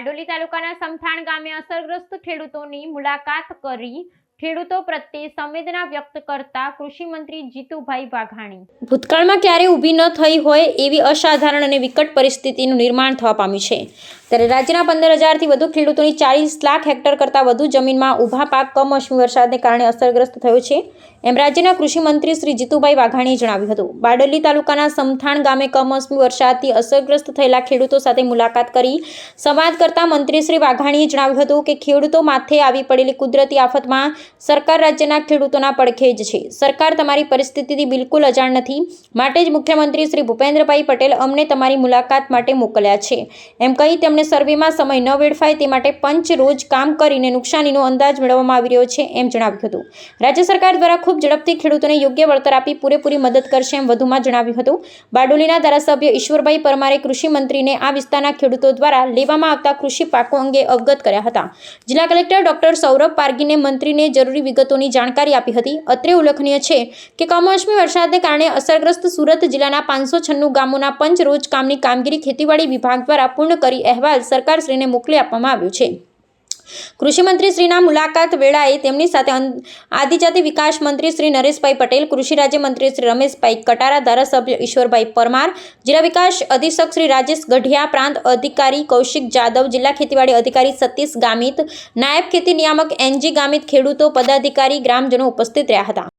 બારડોલી તાલુકાના સમથાણ ગામે અસરગ્રસ્ત ખેડૂતોની મુલાકાત કરી ખેડૂતો પ્રત્યે સંવેદના વ્યક્ત કરતા કૃષિ મંત્રી જીતુભાઈ વાઘાણી. ભૂતકાળમાં ક્યારે ઊભી ન થઈ હોય એવી અસાધારણ અને વિકટ પરિસ્થિતિનું નિર્માણ થવા પામ્યું છે. ત્યારે રાજ્યના પંદર હજારથી વધુ ખેડૂતોની ચાલીસ લાખ હેક્ટર કરતાં વધુ જમીનમાં ઊભા પાક, કમોસમી વરસાદને કારણે અસરગ્રસ્ત થયો છે. એમ રાજ્યના કૃષિમંત્રી શ્રી જીતુભાઈ વાઘાણીએ જણાવ્યું હતું. બારડોલી તાલુકાના સમથાણ ગામે કમોસમી વરસાદથી અસરગ્રસ્ત થયેલા ખેડૂતો સાથે મુલાકાત કરી સંવાદ કરતા મંત્રી શ્રી વાઘાણીએ જણાવ્યું હતું કે ખેડૂતો માથે આવી પડેલી કુદરતી આફતમાં સરકાર રાજ્યના ખેડૂતોના પડખે જ છે. સરકાર તમારી પરિસ્થિતિથી બિલકુલ અજાણ નથી. માટે જ મુખ્યમંત્રી શ્રી ભૂપેન્દ્રભાઈ પટેલ અમને તમારી મુલાકાત માટે મોકલ્યા છે. એમ કહી તેમણે સર્વેમાં સમય ન વેડફાય તે માટે પંચ રોજ કામ કરીને નુકસાનીનો અંદાજ મેળવવામાં આવી રહ્યો છે એમ જણાવ્યું હતું. રાજ્ય સરકાર દ્વારા ખૂબ ઝડપથી ખેડૂતોને યોગ્ય વળતર આપી પૂરેપૂરી મદદ કરશે એમ વધુમાં જણાવ્યું હતું. બારડોલીના ધારાસભ્ય ઈશ્વરભાઈ પરમારે કૃષિ મંત્રીને આ વિસ્તારના ખેડૂતો દ્વારા લેવામાં આવતા કૃષિ પાકો અંગે અવગત કર્યા હતા. જિલ્લા કલેક્ટર ડોક્ટર સૌરભ પારગીને મંત્રીને જરૂરી વિગતોની જાણકારી આપી હતી. અત્રે ઉલ્લેખનીય છે કે કમોસમી વરસાદને કારણે અસરગ્રસ્ત સુરત જિલ્લાના પાંચસો છન્નું ગામોના પંચ રોજ કામની કામગીરી ખેતીવાડી વિભાગ દ્વારા પૂર્ણ કરી અહેવાલ સરકારશ્રીને મોકલી આપવામાં આવ્યો છે. કૃષિમંત્રી શ્રીના મુલાકાત વેળાએ તેમની સાથે આદિજાતિ વિકાસ મંત્રી શ્રી નરેશભાઈ પટેલ, કૃષિ રાજ્યમંત્રી શ્રી રમેશભાઈ કટારા, ધારાસભ્ય ઈશ્વરભાઈ પરમાર, જિલ્લા વિકાસ અધિક્ષક શ્રી રાજેશ ગઢિયા, પ્રાંત અધિકારી કૌશિક જાદવ, જિલ્લા ખેતીવાડી અધિકારી સતીશ ગામિત, નાયબ ખેતી નિયામક એનજી ગામિત ખેડૂતો, પદાધિકારી ગ્રામજનો ઉપસ્થિત રહ્યા હતા.